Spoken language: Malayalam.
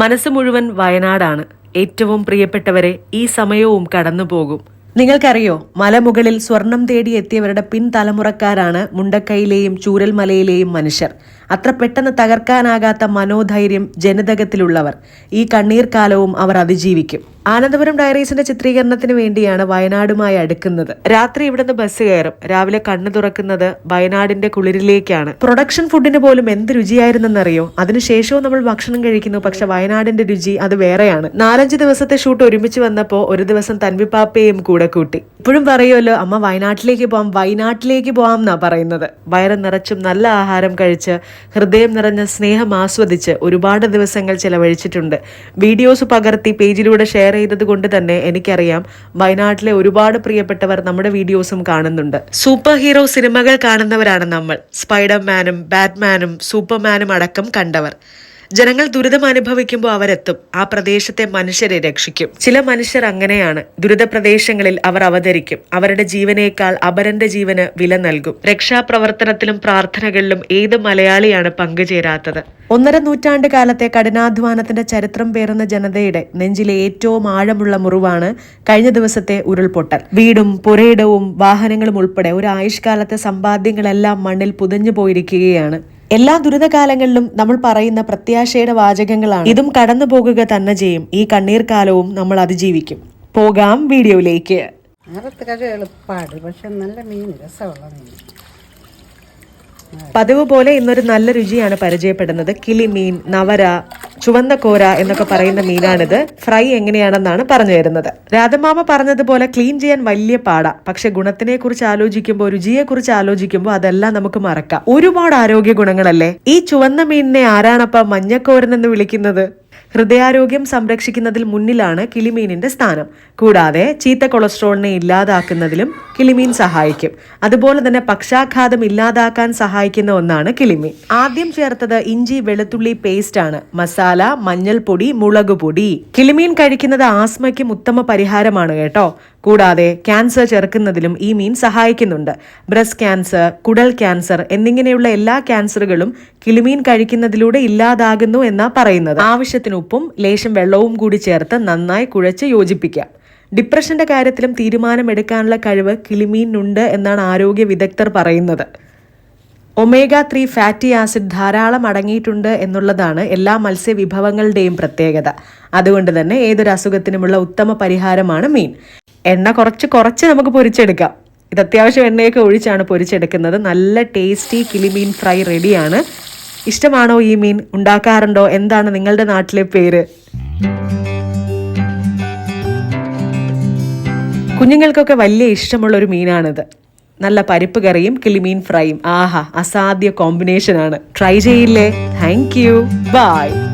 മനസ്സ് മുഴുവൻ വയനാടാണ്. ഏറ്റവും പ്രിയപ്പെട്ടവരെ ഈ സമയവും കടന്നു പോകും നിങ്ങൾക്കറിയോ മലമുകളിൽ സ്വർണം തേടി എത്തിയവരുടെ പിൻതലമുറക്കാരാണ് മുണ്ടക്കൈയിലെയും ചൂരൽമലയിലെയും മനുഷ്യർ. അത്ര പെട്ടെന്ന് തകർക്കാനാകാത്ത മനോധൈര്യം ജനിതകത്തിലുള്ളവർ. ഈ കണ്ണീർ കാലവും അവർ അതിജീവിക്കും. ആനന്ദപുരം ഡയറീസിന്റെ ചിത്രീകരണത്തിന് വേണ്ടിയാണ് വയനാടുമായി അടുക്കുന്നത്. രാത്രി ഇവിടുന്ന് ബസ് കയറും. രാവിലെ കണ്ണു തുറക്കുന്നത് വയനാടിന്റെ കുളിരിലേക്കാണ്. പ്രൊഡക്ഷൻ ഫുഡിന് പോലും എന്ത് രുചിയായിരുന്നെന്നറിയോ? അതിനുശേഷവും നമ്മൾ ഭക്ഷണം കഴിക്കുന്നു പക്ഷെ വയനാടിന്റെ രുചി അത് വേറെയാണ്. നാലഞ്ച് ദിവസത്തെ ഷൂട്ട് ഒരുമിച്ച് വന്നപ്പോൾ ഒരു ദിവസം തൻവിപ്പാപ്പയും കൂടെ കൂട്ടി. ഇപ്പോഴും പറയുമല്ലോ അമ്മ വയനാട്ടിലേക്ക് പോവാം വയനാട്ടിലേക്ക് പോവാം എന്നാ പറയുന്നത്. വയറ് നിറച്ചും നല്ല ആഹാരം കഴിച്ച് ഹൃദയം നിറഞ്ഞ സ്നേഹം ആസ്വദിച്ച് ഒരുപാട് ദിവസങ്ങൾ ചിലവഴിച്ചിട്ടുണ്ട്. വീഡിയോസ് പകർത്തി പേജിലൂടെ ഷെയർ ചെയ്തത് കൊണ്ട് തന്നെ എനിക്കറിയാം വയനാട്ടിലെ ഒരുപാട് പ്രിയപ്പെട്ടവർ നമ്മുടെ വീഡിയോസും കാണുന്നുണ്ട്. സൂപ്പർ ഹീറോ സിനിമകൾ കാണുന്നവരാണ് നമ്മൾ. സ്പൈഡർമാനും ബാറ്റ്മാനും സൂപ്പർമാനും അടക്കം കണ്ടവർ. ജനങ്ങൾ ദുരിതം അനുഭവിക്കുമ്പോൾ അവരെത്തും. ആ പ്രദേശത്തെ മനുഷ്യരെ രക്ഷിക്കും. ചില മനുഷ്യർ അങ്ങനെയാണ്. ദുരിത പ്രദേശങ്ങളിൽ അവർ അവതരിക്കും. അവരുടെ ജീവനേക്കാൾ അപരന്റെ ജീവന് വില നൽകും. രക്ഷാപ്രവർത്തനത്തിലും പ്രാർത്ഥനകളിലും ഏത് മലയാളിയാണ് പങ്കുചേരാത്തത്? ഒന്നര നൂറ്റാണ്ട് കാലത്തെ കഠിനാധ്വാനത്തിന്റെ ചരിത്രം പേറുന്ന ജനതയുടെ നെഞ്ചിലെ ഏറ്റവും ആഴമുള്ള മുറിവാണ് കഴിഞ്ഞ ദിവസത്തെ ഉരുൾപൊട്ടൽ. വീടും പുരയിടവും വാഹനങ്ങളും ഉൾപ്പെടെ ഒരു ആയുഷ്കാലത്തെ സമ്പാദ്യങ്ങളെല്ലാം മണ്ണിൽ പുതഞ്ഞു പോയിരിക്കുകയാണ്. എല്ലാ ദുരിതകാലങ്ങളിലും നമ്മൾ പറയുന്ന പ്രത്യാശയുടെ വാചകങ്ങളാണ്. ഇതും കടന്നു പോകുക തന്നെ ചെയ്യും. ഈ കണ്ണീർ കാലവും നമ്മൾ അതിജീവിക്കും. പോകാം വീഡിയോയിലേക്ക്. അറുത്തൊക്കെ എളുപ്പമാണ് പക്ഷെ നല്ല മീൻ രസമുള്ള മീൻ. പതിവ് പോലെ ഇന്നൊരു നല്ല രുചിയാണ് പരിചയപ്പെടുന്നത്. കിളിമീൻ നവര ചുവന്ന കോര എന്നൊക്കെ പറയുന്ന മീനാണിത്. ഫ്രൈ എങ്ങനെയാണെന്നാണ് പറഞ്ഞു തരുന്നത്. രാധമാമ പറഞ്ഞതുപോലെ ക്ലീൻ ചെയ്യാൻ വലിയ പാടാ. പക്ഷെ ഗുണത്തിനെ കുറിച്ച് ആലോചിക്കുമ്പോൾ രുചിയെ കുറിച്ച് ആലോചിക്കുമ്പോൾ അതെല്ലാം നമുക്ക് മറക്കാം. ഒരുപാട് ആരോഗ്യ ഗുണങ്ങളല്ലേ? ഈ ചുവന്ന മീനിനെ ആരാണപ്പ മഞ്ഞക്കോരൻ എന്ന് വിളിക്കുന്നത്? ഹൃദയാരോഗ്യം സംരക്ഷിക്കുന്നതിൽ മുന്നിലാണ് കിളിമീനിന്റെ സ്ഥാനം. കൂടാതെ ചീത്ത കൊളസ്ട്രോളിനെ ഇല്ലാതാക്കുന്നതിലും കിളിമീൻ സഹായിക്കും. അതുപോലെ തന്നെ പക്ഷാഘാതം ഇല്ലാതാക്കാൻ സഹായിക്കുന്ന ഒന്നാണ് കിളിമീൻ. ആദ്യം ചേർത്തത് ഇഞ്ചി വെളുത്തുള്ളി പേസ്റ്റ് ആണ്. മസാല മഞ്ഞൾപ്പൊടി മുളക് പൊടി കിളിമീൻ കഴിക്കുന്നത് ആസ്മയ്ക്കും ഉത്തമ പരിഹാരമാണ് കേട്ടോ. കൂടാതെ ക്യാൻസർ ചെറുക്കുന്നതിലും ഈ മീൻ സഹായിക്കുന്നുണ്ട്. ബ്രസ്റ്റ് ക്യാൻസർ കുടൽ ക്യാൻസർ എന്നിങ്ങനെയുള്ള എല്ലാ ക്യാൻസറുകളും കിളിമീൻ കഴിക്കുന്നതിലൂടെ ഇല്ലാതാകുന്നു എന്നാ പറയുന്നത്. ആവശ്യത്തിന് ഉപ്പും ലേശം വെള്ളവും കൂടി ചേർത്ത് നന്നായി കുഴച്ച് യോജിപ്പിക്കാം. ഡിപ്രഷന്റെ കാര്യത്തിലും തീരുമാനമെടുക്കാനുള്ള കഴിവ് കിളിമീനുണ്ട് എന്നാണ് ആരോഗ്യ വിദഗ്ധർ പറയുന്നത്. ഒമേഗ ത്രീ ഫാറ്റി ആസിഡ് ധാരാളം അടങ്ങിയിട്ടുണ്ട് എന്നുള്ളതാണ് എല്ലാ മത്സ്യവിഭവങ്ങളുടെയും പ്രത്യേകത. അതുകൊണ്ട് തന്നെ ഏതൊരു അസുഖത്തിനുമുള്ള ഉത്തമ പരിഹാരമാണ് മീൻ. എണ്ണ കുറച്ച് കുറച്ച് നമുക്ക് പൊരിച്ചെടുക്കാം. ഇത് അത്യാവശ്യം എണ്ണയൊക്കെ ഒഴിച്ചാണ് പൊരിച്ചെടുക്കുന്നത്. നല്ല ടേസ്റ്റി കിളിമീൻ ഫ്രൈ റെഡിയാണ്. ഇഷ്ടമാണോ ഈ മീൻ? ഉണ്ടാക്കാറുണ്ടോ? എന്താണ് നിങ്ങളുടെ നാട്ടിലെ പേര്? കുഞ്ഞുങ്ങൾക്കൊക്കെ വലിയ ഇഷ്ടമുള്ള ഒരു മീനാണിത്. നല്ല പരിപ്പ് കറിയും കിളിമീൻ ഫ്രൈയും. ആഹാ അസാധ്യ കോമ്പിനേഷൻ ആണ്. ട്രൈ ചെയ്യില്ലേ? Thank you by